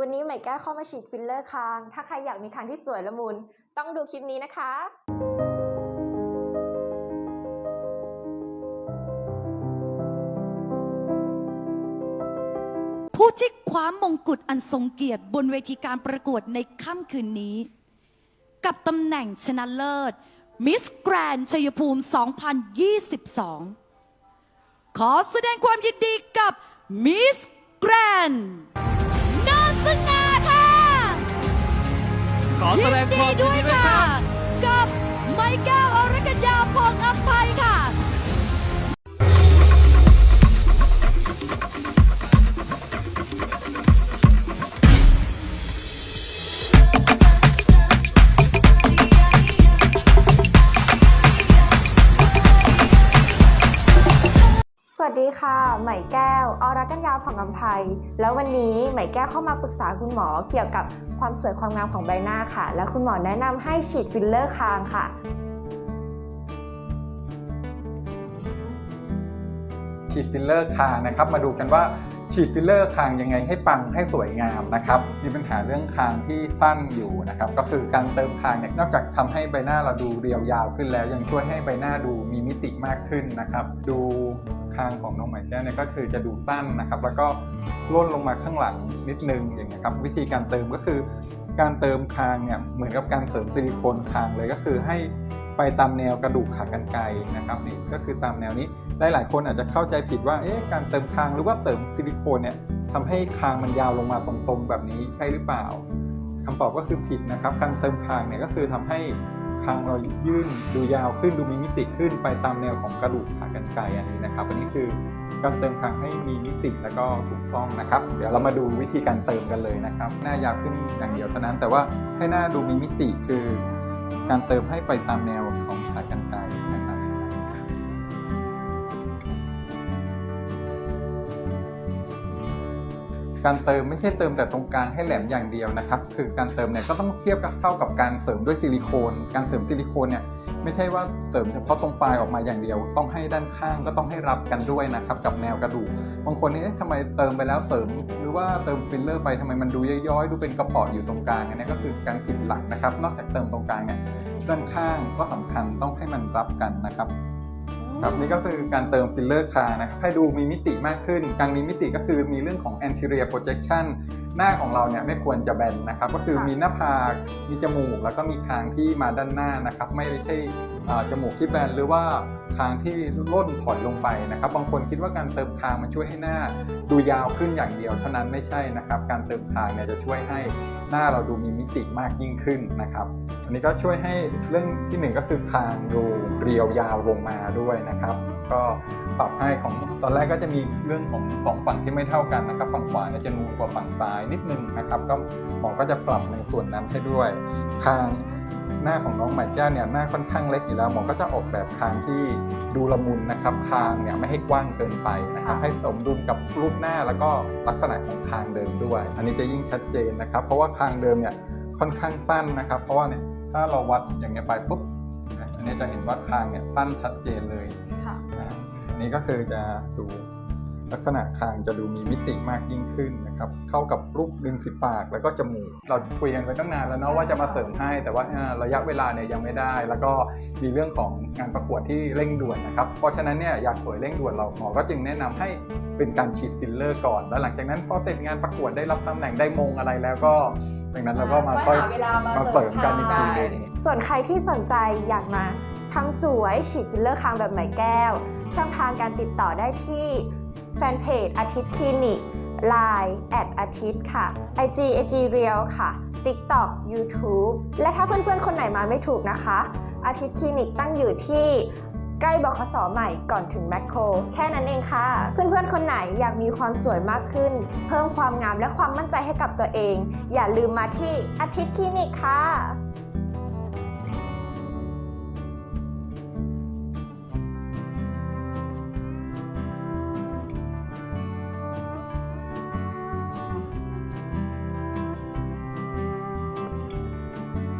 วันนี้ใหม่แก้เข้ามาฉีดฟิลเลอร์คาง ถ้าใครอยากมีคางที่สวยละมุน ต้องดูคลิปนี้นะคะ ผู้ที่คว้ามงกุฎอันทรงเกียรติบนเวทีการประกวดในค่ำคืนนี้ กับตำแหน่งชนะเลิศมิสแกรนชัยภูมิ 2022 ขอแสดงความยินดีกับมิสแกรน นอนสง่าค่ะขอแสดงความยินดีด้วยค่ะ กับไมแก้า สวัสดีค่ะ ใหม่แก้ว อรกัญญาผ่องอำไพแล้ววันนี้ใหม่แก้วเข้ามาปรึกษาคุณหมอเกี่ยวกับความสวยความงามของใบหน้าค่ะ และคุณหมอแนะนำให้ฉีดฟิลเลอร์คางค่ะ ฉีดฟิลเลอร์คางนะครับ มาดูกันว่าฉีดฟิลเลอร์คางยังไงให้ปังให้สวยงามนะครับ มีปัญหาเรื่องคางที่สั้นอยู่นะครับ ก็คือการเติมคางเนี่ยนอกจากทำให้ใบหน้าเราดูเรียวยาวขึ้นแล้ว ยังช่วยให้ใบหน้าดูมีมิติมากขึ้นนะครับ ดู คางของน้องหมแก้วเนี่ยก็คือจะดูสั้นนะครับ แล้วก็ร่นลงมาข้างหลังนิดนึงอย่างนี้ยครับ วิธีการเติมก็คือการเติมคางเนี่ยเหมือนกับการเสริมซิลิโคนคางเลยก็คือให้ไปตามแนวกระดูกขากรรไกรนะครับนี่ก็คือตามแนวนี้หลายๆ คนอาจจะเข้าใจผิดว่าเอ๊ะการเติมคางหรือว่าเสริมซิลิโคนเนี่ยทำให้คางมันยาวลงมาตรงๆ แบบนี้ใช่หรือเปล่าคำตอบก็คือผิดนะครับ การเติมคางเนี่ยก็คือทำให้ คางเรายื่นดูยาวขึ้นดูมีมิติขึ้นไปตามแนวของกระดูกขากรรไกรอันนี้นะครับอันนี้คือการเติมคางให้มีมิติแล้วก็ถูกต้องนะครับ เดี๋ยวเรามาดูวิธีการเติมกันเลยนะครับ หน้ายาวขึ้นอย่างเดียวเท่านั้น แต่ว่าให้หน้าดูมีมิติคือ การเติมให้ไปตามแนวของขากรร การเติมไม่ใช่เติมแต่ตรงกลางให้แหลมอย่างเดียวนะครับ คือการเติมเนี่ยก็ต้องเทียบกับเท่ากับการเสริมด้วยซิลิโคน การเสริมซิลิโคนเนี่ยไม่ใช่ว่าเสริมเฉพาะตรงปลายออกมาอย่างเดียว ต้องให้ด้านข้างก็ต้องให้รับกันด้วยนะครับกับแนวกระดูก บางคนนี่ทำไมเติมไปแล้วเสริม หรือว่าเติมฟิลเลอร์ไปทำไมมันดูย้อยๆ ดูเป็นกระป๋ออยู่ตรงกลางอันนี้ก็คือการผิดหลักนะครับ นอกจากเติมตรงกลางเนี่ยด้านข้างก็สำคัญต้องให้มันรับกันนะครับ ครับนี่ก็คือการเติมฟิลเลอร์คางนะครับให้ดูมีมิติมากขึ้น การมีมิติก็คือมีเรื่องของ anterior projection หน้าของเราเนี่ยไม่ควรจะแบนนะครับ ก็คือค่ะมีหน้าผากมีจมูกแล้วก็มีคางที่มาด้านหน้านะครับ ไม่ได้ใช่อ่าจมูกที่แบนหรือว่า คางที่ล่นถอยลงไปนะครับ บางคนคิดว่าการเติมคางมันช่วยให้หน้าดูยาวขึ้นอย่างเดียว เท่านั้นไม่ใช่นะครับ การเติมคางเนี่ยจะช่วยให้หน้าเราดูมีมิติมากยิ่งขึ้นนะครับ อันนี้ก็ช่วยให้เรื่องที่หนึ่งก็คือคางดูเรียวยาวลงมาด้วยนะครับ ก็ปรับให้ของตอนแรกก็จะมีเรื่องของสองฝั่งที่ไม่เท่ากันนะครับ ฝั่งขวาจะนูนกว่าฝั่งซ้ายนิดนึงนะครับ ก็หมอก็จะปรับในส่วนนั้นให้ด้วย คาง หน้าของน้องไหมแก้วเนี่ยหน้าค่อนข้างเล็กอยู่แล้วหมอก็จะออกแบบคางที่ดูละมุนนะครับคางเนี่ยไม่ให้กว้างเกินไปนะครับให้สมดุลกับรูปหน้าแล้วก็ลักษณะของคางเดิมด้วย อันนี้จะยิ่งชัดเจนนะครับ เพราะว่าคางเดิมเนี่ยค่อนข้างสั้นนะครับ เพราะว่าเนี่ยถ้าเราวัดอย่างเงี้ยไปปุ๊บนะอันนี้จะเห็นว่าคางเนี่ยสั้นชัดเจนเลยค่ะอ่าอันนี้ก็คือจะดู ลักษณะคางจะดูมีมิติมากยิ่งขึ้นนะครับ เข้ากับรูปริมฝีปากแล้วก็จมูก เราคุยกันไปตั้งนานแล้วเนาะว่าจะมาเสริมให้ แต่ว่าอ่าระยะเวลาเนี่ยยังไม่ได้ แล้วก็มีเรื่องของงานประกวดที่เร่งด่วนนะครับ เพราะฉะนั้นเนี่ยอยากสวยเร่งด่วนเราหมอก็จึงแนะนำให้เป็นการฉีดฟิลเลอร์ก่อน แล้วหลังจากนั้นพอเสร็จงานประกวดได้รับตำแหน่งได้มงอะไรแล้วก็ดังนั้นเราก็มาค่อยหาเวลามามาเสริมกันอีกทีหนึงส่วนใครที่สนใจอยากมาทำสวยฉีดฟิลเลอร์คางแบบไหมแก้ว ช่องทางการติดต่อได้ที่ แฟนเพจอาทิตย์คลินิก Line แอดอาทิตย์ค่ะ IG IG Real ค่ะ TikTok YouTube และถ้าเพื่อนๆ คนไหนมาไม่ถูกนะคะ อาทิตย์คลินิกตั้งอยู่ที่ใกล้บคสใหม่ก่อนถึงแมคโคร แค่นั้นเองค่ะ เพื่อนๆ คนไหนอยากมีความสวยมากขึ้น เพิ่มความงามและความมั่นใจให้กับตัวเอง อย่าลืมมาที่อาทิตย์คลินิกค่ะ